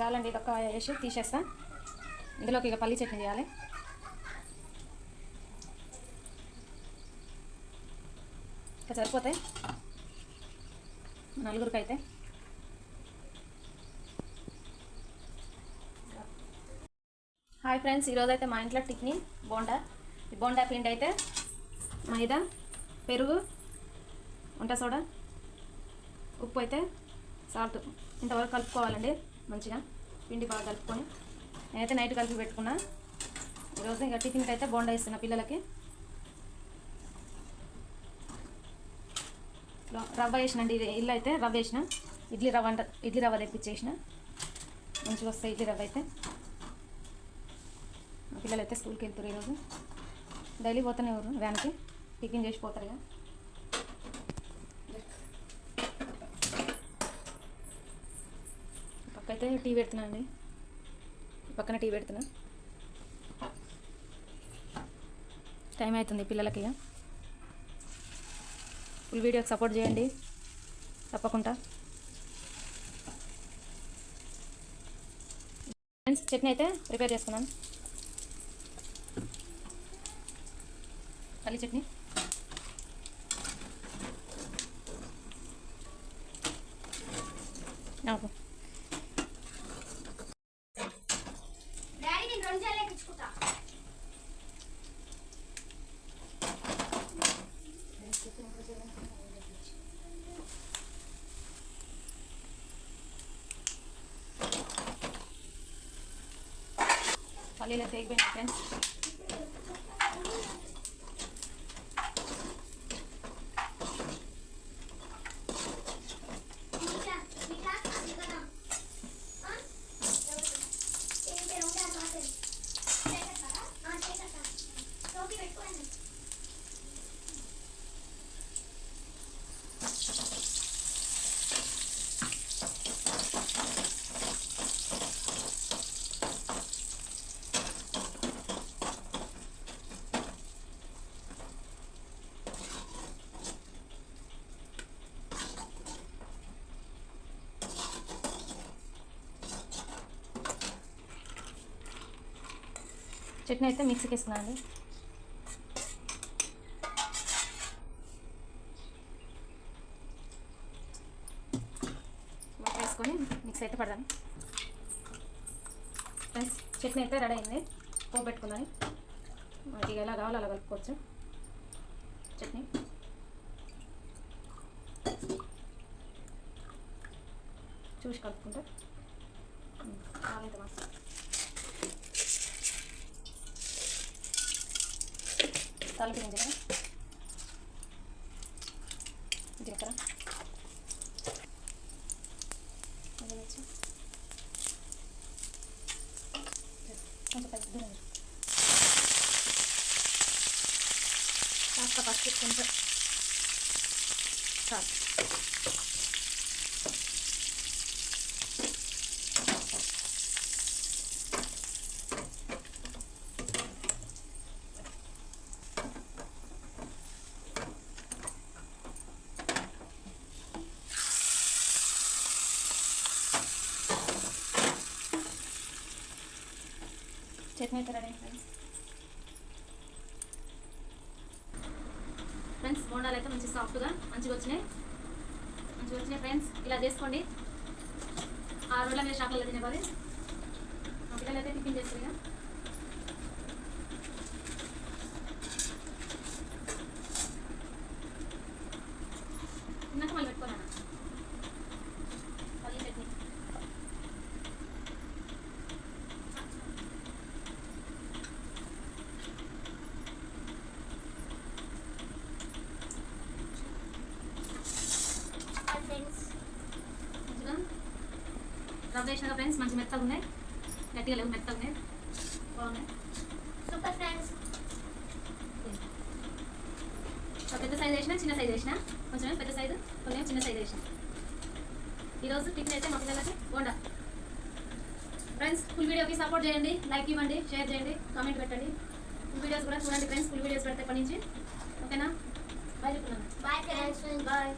చాలండి ఇది ఒక వేసి తీసేస్తా. ఇందులోకి ఇక పల్లి చట్నీ చేయాలి. ఇక సరిపోతాయి నలుగురికి అయితే హాయ్ ఫ్రెండ్స్ ఈరోజు అయితే మా ఇంట్లో టిఫిన్ బోండా. ఈ బోండా పిండి అయితే మైదా పెరుగు వంట సోడా ఉప్పు అయితే సాల్ట్. ఇంతవరకు కలుపుకోవాలండి. మంచిగా పిండి బాగా కలుపుకొని నేనైతే నైట్ కలిపి పెట్టుకున్నా. ఈరోజు ఇంకా టిఫిన్కి అయితే బోండా ఇస్తున్నా పిల్లలకి. రవ్వ వేసినండి ఇది ఇల్లు అయితే రవ్వ వేసిన. ఇడ్లీ రవ్వ అంట ఇడ్లీ రవ్వ తెప్పించేసిన. మంచిగా వస్తాయి ఇడ్లీ రవ్వ అయితే. పిల్లలు అయితే స్కూల్కి వెళ్తారు ఈరోజు. డైలీ పోతూనే ఎవరు వ్యాన్కి. టిఫిన్ చేసి పోతారు అయితే టీ పెడుతున్నా అండి. పక్కన టీ పెడుతున్నా. టైం అవుతుంది పిల్లలకి ఫుల్ వీడియోకి సపోర్ట్ చేయండి. తప్పకుండా. ఫ్రెండ్స్ చట్నీ అయితే ప్రిపేర్ చేసుకున్నాను పల్లి చట్నీ. నాకు పల్లీలు అయితే ఎగిపోయినాయి ఫ్రెండ్స్ చట్నీ అయితే మిక్సీకి వేసుకున్నాను వేసుకొని మిక్స్ అయితే పడదాను ఫ్రెండ్స్ చట్నీ అయితే రెడీ అయింది. పోపు పెట్టుకున్నాను. మనకి ఎలా కావాలో అలా కలుపుకోవచ్చు. చట్నీ. చూసి కలుపుకుంటా. కావాలంటే మాత్రం. తాలింపు గింజలు జీలకర్ర కొంచెం పచ్చి దూరం కాస్త పసుపు కొంచెం చాలు. చట్నీ అయితే రెడీ ఫ్రెండ్స్ ఫ్రెండ్స్ బోండాలు అయితే మంచి సాఫ్ట్గా మంచిగా వచ్చినాయి. మంచిగా వచ్చినాయి ఫ్రెండ్స్ ఇలా చేసుకోండి. ఆ రోజుల మీద షాపులలో తినే మా పిల్లలు అయితే టిఫిన్ చేస్తారు ఇక తిన్నాక మళ్ళీ పెట్టుకోనా పల్లి చట్నీ హాయ్ ఫ్రెండ్స్ మంచిగా రవ్వ వేసినాక ఫ్రెండ్స్ మంచి మెత్తగా ఉన్నాయి. గట్టిగా లేవు మెత్తగా ఉన్నాయి. బాగున్నాయి. సూపర్ ఫ్రెండ్స్ పెద్ద సైజ్ వేసిన చిన్న సైజ్ వేసిన? కొంచెం పెద్ద సైజు కొంచెం చిన్న సైజ్ వేసిన? ఈరోజు టిఫిన్ అయితే మా పిల్లలకి బోండా ఫ్రెండ్స్ ఫుల్ వీడియోకి సపోర్ట్ చేయండి లైక్ ఇవ్వండి షేర్ చేయండి కామెంట్ పెట్టండి. ఫుల్ వీడియోస్ కూడా చూడండి ఫ్రెండ్స్ ఫుల్ వీడియోస్ పెడితే పని నుంచి? ఓకేనా బాయ్ చెప్తున్నాను. Bye friends bye